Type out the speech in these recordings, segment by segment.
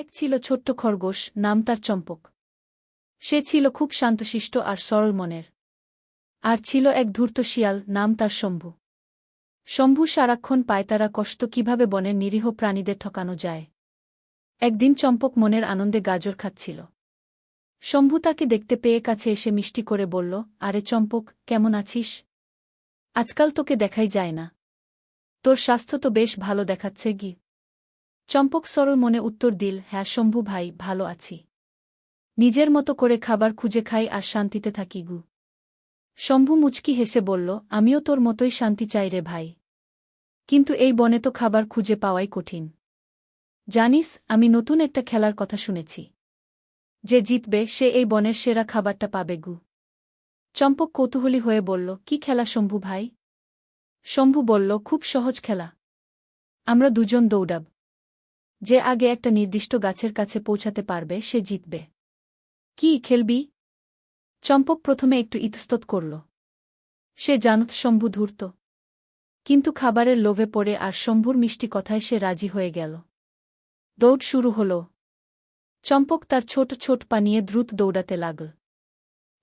এক ছিল ছোট্ট খরগোশ, নাম তার চম্পক। সে ছিল খুব শান্তশিষ্ট আর সরল মনের। আর ছিল এক ধূর্ত শিয়াল, নাম তার শম্ভু। শম্ভু সারাক্ষণ পায় তারা কষ্ট কীভাবে বনের নিরীহ প্রাণীদের ঠকানো যায়। একদিন চম্পক মনের আনন্দে গাজর খাচ্ছিল। শম্ভু তাকে দেখতে পেয়ে কাছে এসে মিষ্টি করে বলল, আরে চম্পক, কেমন আছিস? আজকাল তোকে দেখাই যায় না। তোর স্বাস্থ্য তো বেশ ভালো দেখাচ্ছে গি। চম্পক সরল মনে উত্তর দিল হ্যাঁ শম্ভু ভাই, ভালো আছি। নিজের মতো করে খাবার খুঁজে খাই আর শান্তিতে থাকি গু। শম্ভু মুচকি হেসে বলল, আমিও তোর মতোই শান্তি চাই রে ভাই। কিন্তু এই বনে তো খাবার খুঁজে পাওয়াই কঠিন। জানিস, আমি নতুন একটা খেলার কথা শুনেছি। যে জিতবে, সে এই বনের সেরা খাবারটা পাবে গু। চম্পক কৌতূহলী হয়ে বলল, কি খেলা শম্ভু ভাই? শম্ভু বলল, খুব সহজ খেলা। আমরা দুজন দৌড়াব। যে আগে একটা নির্দিষ্ট গাছের কাছে পৌঁছাতে পারবে, সে জিতবে। কি, খেলবি? চম্পক প্রথমে একটু ইতস্তত করল। সে জানত শম্ভু ধূর্ত। কিন্তু খাবারের লোভে পড়ে আর শম্ভুর মিষ্টি কথায় সে রাজি হয়ে গেল। দৌড় শুরু হল। চম্পক তার ছোট ছোট পা নিয়ে দ্রুত দৌড়াতে লাগল।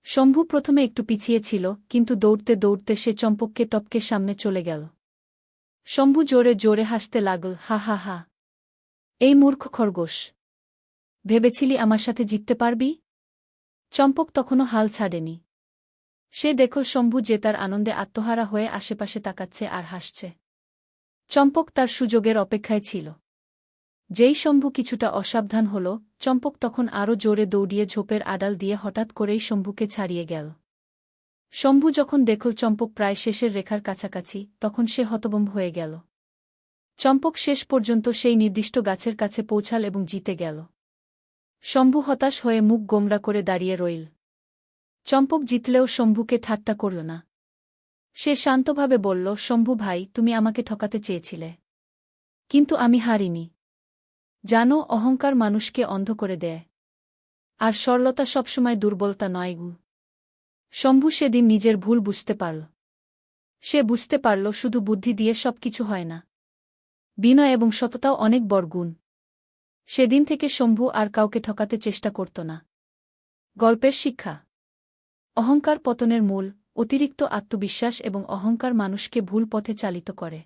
শম্ভু প্রথমে একটু পিছিয়ে ছিল, কিন্তু দৌড়তে দৌড়তে সে চম্পককে টপকে সামনে চলে গেল। শম্ভু জোরে জোরে হাসতে লাগল, হা হা হা। এই মূর্খ খরগোশ, ভেবেছিলি আমার সাথে জিততে পারবি? চম্পক তখনও হাল ছাড়েনি। সে দেখো শম্ভু যে তার আনন্দে আত্মহারা হয়ে আশেপাশে তাকাচ্ছে আর হাসছে। চম্পক তার সুযোগের অপেক্ষায় ছিল। যেই শম্ভু কিছুটা অসাবধান হল, চম্পক তখন আরও জোরে দৌড়িয়ে ঝোপের আড়াল দিয়ে হঠাৎ করেই শম্ভুকে ছাড়িয়ে গেল। শম্ভু যখন দেখল চম্পক প্রায় শেষের রেখার কাছাকাছি, তখন সে হতবম্ব হয়ে গেল। চম্পক শেষ পর্যন্ত সেই নির্দিষ্ট গাছের কাছে পৌঁছাল এবং জিতে গেল। শম্ভু হতাশ হয়ে মুখ গোমরা করে দাঁড়িয়ে রইল। চম্পক জিতলেও শম্ভুকে ঠাট্টা করল না। সে শান্তভাবে বলল, শম্ভু ভাই, তুমি আমাকে ঠকাতে চেয়েছিলে। কিন্তু আমি হারিনি। জানো, অহংকার মানুষকে অন্ধ করে দেয়। আর সরলতা সবসময় দুর্বলতা নয় গু। শম্ভু সেদিন নিজের ভুল বুঝতে পারল। সে বুঝতে পারল, শুধু বুদ্ধি দিয়ে সব কিছু হয় না। বিনয় এবং সততাও অনেক বড় গুণ সেদিন থেকে শম্ভু আর কাউকে ঠকাতে চেষ্টা করত না। গল্পের শিক্ষা। অহংকার পতনের মূল, অতিরিক্ত আত্মবিশ্বাস এবং অহংকার মানুষকে ভুল পথে চালিত করে।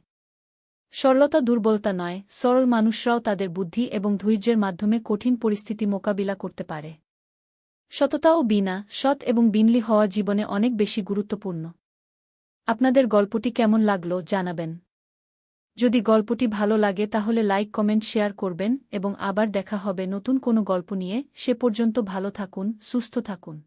সরলতা দুর্বলতা নয়, সরল মানুষরাও তাদের বুদ্ধি এবং ধৈর্যের মাধ্যমে কঠিন পরিস্থিতি মোকাবিলা করতে পারে। সততা ও বিনা, সৎ এবং বিনলি হওয়া জীবনে অনেক বেশি গুরুত্বপূর্ণ। আপনাদের গল্পটি কেমন লাগল জানাবেন। যদি গল্পটি ভালো লাগে তাহলে লাইক, কমেন্ট, শেয়ার করবেন এবং আবার দেখা হবে নতুন কোনো গল্প নিয়ে। সে পর্যন্ত ভালো থাকুন, সুস্থ থাকুন।